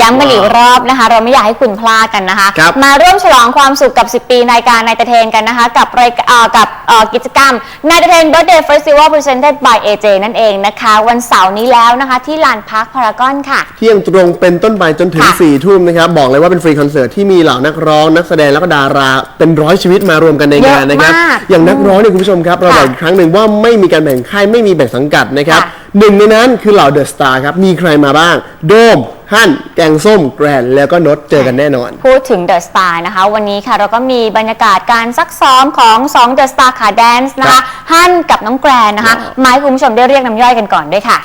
ย้ำกันอีกรอบนะคะ เราไม่อยากให้คุณพลาดกันนะคะ ครับมาร่วมฉลองความสุขกับ 10 ปีในการนายเทนกันนะคะ กับรายเอ่อกับเอ่อกิจกรรมนายเทน Birthday Festival Presented by AJ นั่นเองนะคะ วันเสาร์นี้แล้วนะคะ ที่ลานพักพารากอนค่ะ เที่ยงตรงเป็นต้นไปจนถึงค่ะ 4ี่ทุ่มนะครับ บอกเลยว่าเป็นฟรีคอนเสิร์ตที่มีเหล่านักร้อง นักแสดงแล้วก็ดารา เป็นร้อยชีวิตมารวมกันในงานนะครับ เยอะมากอย่างนักร้องเนี่ยคุณผู้ชมครับ เราค่ะบอกอีกครั้งหนึ่งว่าไม่มีการแบ่งค่ายไม่มีแบ่งสังกัดนะครับ ค่ะ หนึ่งในนั้นคือเหล่าเดอะสตาร์ครับ มีใครมาบ้าง โดมฮั่น แกงส้ม แกรน แล้วก็นดเจอกันแน่นอน พูดถึง The Star นะคะ วันนี้ค่ะเราก็มีบรรยากาศการซักซ้อมของ2 The Star ขาแดนซ์นะครัคะบฮั่นกับน้องแกรนนะคะมาให้คุณผู้ชมได้เรียกน้ำย่อยกันก่อนด้วยค่ะ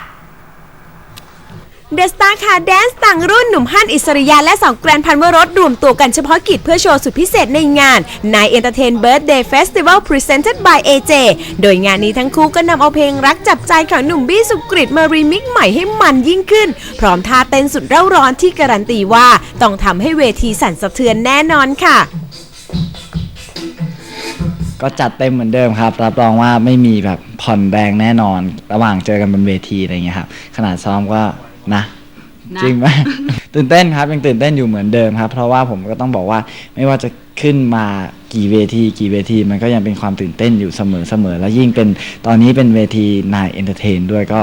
เดอะสตาร์คาแดนซ์ต่างรุ่นหนุ่มฮั่นอิสริยาและสองแกรนพันวรสรวมตัวกันเฉพาะกิจเพื่อโชว์สุดพิเศษในงานนายเอนเตอร์เทนเบิร์ดเดย์เฟสติวัล Presented by AJ โดยงานนี้ทั้งคู่ก็นำเอาเพลงรักจับใจของหนุ่มบี้สุกริตมารีมิกใหม่ให้มันยิ่งขึ้น พร้อมท่าเต้นสุดเร่าร้อนที่การันตีว่าต้องทำให้เวทีสั่นสะเทือนแน่นอนค่ะ ก็จัดเต็มเหมือนเดิมครับรับรองว่าไม่มีแบบผ่อนแรงแน่นอน ระหว่างเจอกันบนเวทีอะไรเงี้ยครับขนาดซ้อมก็ นะจริงไหม ตื่นเต้นครับยังตื่นเต้นอยู่เหมือนเดิมครับ เพราะว่าผมก็ต้องบอกว่าไม่ว่าจะขึ้นมากี่เวทีกี่เวที มันก็ยังเป็นความตื่นเต้นอยู่เสมอเสมอแล้วยิ่งเป็นตอนนี้เป็นเวทีนายเอนเตอร์เทนด้วยก็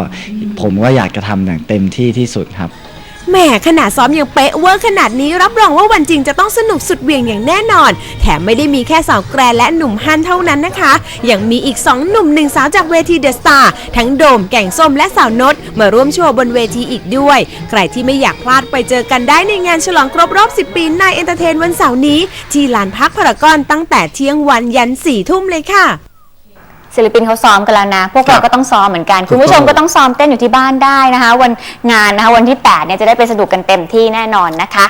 ผมก็อยากจะทำอย่างเต็มที่ที่สุดครับ แหมขนาดซ้อมยังเป๊ะเวอร์ขนาดนี้รับรองว่าวันจริงจะต้องสนุกสุดเวียงอย่างแน่นอน แถมไม่ได้มีแค่สาวแกรและหนุ่มฮันเท่านั้นนะคะ ยังมีอีก 2 หนุ่มหนึ่งสาวจากเวทีเดอะสตาร์ทั้งโดมแก่งส้มและสาวนดมาร่วมโชว์บนเวทีอีกด้วย ใครที่ไม่อยากพลาดไปเจอกันได้ในงานฉลองครบรอบ 10 ปีนายเอนเตอร์เทนวันเสาร์นี้ ที่ลานพักพารากอนตั้งแต่เที่ยงวันยันสี่ทุ่มเลยค่ะ ศิลปินเขาซ้อมกันแล้วนะ พวกเราครับก็ต้องซ้อมเหมือนกันถูกต้องคุณผู้ชมก็ต้องซ้อมเต้นอยู่ที่บ้านได้นะคะ วันงานนะคะวันที่ 8 เนี่ยจะได้ไปสนุกกันเต็มที่แน่นอนนะคะ